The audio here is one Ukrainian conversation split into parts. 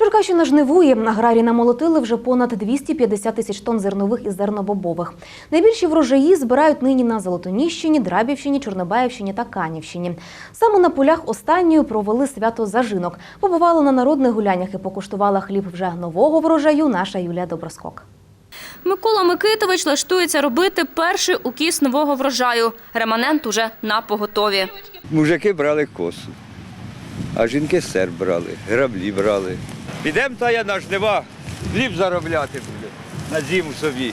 Черкащина жнивує. Аграрії намолотили вже понад 250 тисяч тонн зернових і зернобобових. Найбільші врожаї збирають нині на Золотоніщині, Драбівщині, Чорнобаївщині та Канівщині. Саме на полях останньої провели свято зажинок. Побувала на народних гуляннях і покуштувала хліб вже нового врожаю наша Юлія Доброскок. Микола Микитович лаштується робити перший укіс нового врожаю. Реманент уже на поготові. Мужики брали косу, а жінки сер брали, граблі брали. Підемо та я на жнива, хліб заробляти буде на зиму собі.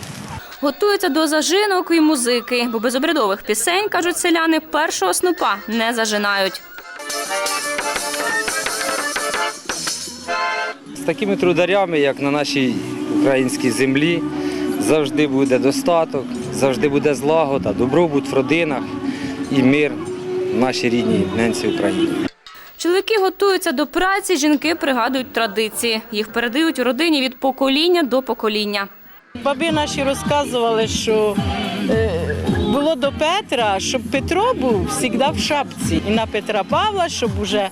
Готуються до зажинок і музики, бо без обрядових пісень, кажуть селяни, першого снопа не зажинають. З такими трударями, як на нашій українській землі, завжди буде достаток, завжди буде злагода, добробут в родинах і мир в нашій рідній ненці Україні. Чоловіки готуються до праці, жінки пригадують традиції. Їх передають у родині від покоління до покоління. Баби наші розказували, що е, було до Петра, щоб Петро був завжди в шапці. І на Петра Павла, щоб уже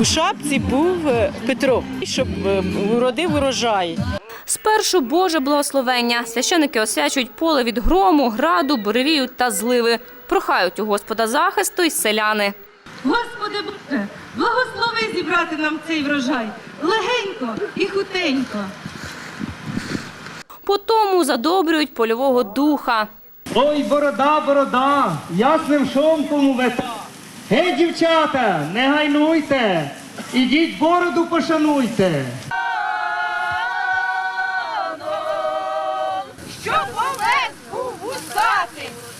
у шапці був е, Петро, і щоб е, уродив урожай. Спершу Боже благословення. Священики освячують поле від грому, граду, буревію та зливи. Прохають у Господа захисту й селяни. Господи Боже, благослови зібрати нам цей врожай легенько і хутенько. По тому задобрюють польового духа. Ой, борода, борода, ясним шовком увета. Гей, дівчата, не гайнуйте, ідіть бороду пошануйте. Що полез був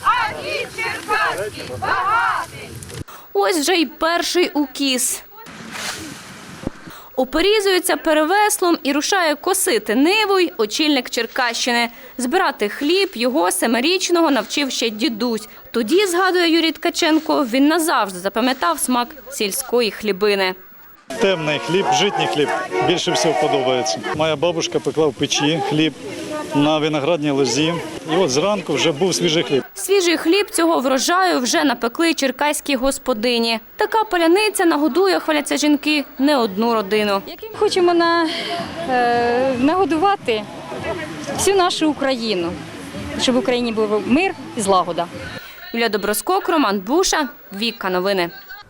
а ні черкаський багатий. Ось вже й перший укіс. Оперізується перевеслом і рушає косити ниву й очільник Черкащини. Збирати хліб його семирічного навчив ще дідусь. Тоді, згадує Юрій Ткаченко, він назавжди запам'ятав смак сільської хлібини. Темний хліб, житній хліб більше всього подобається. Моя бабушка пекла в печі хліб на виноградній лозі. І от зранку вже був свіжий хліб. Свіжий хліб цього врожаю вже напекли черкаські господині. Така паляниця нагодує, хваляться жінки, не одну родину. Яким хочемо на, е, нагодувати всю нашу Україну, щоб в Україні був мир і злагода. Юлія Доброскок, Роман Буша, Віка Новини.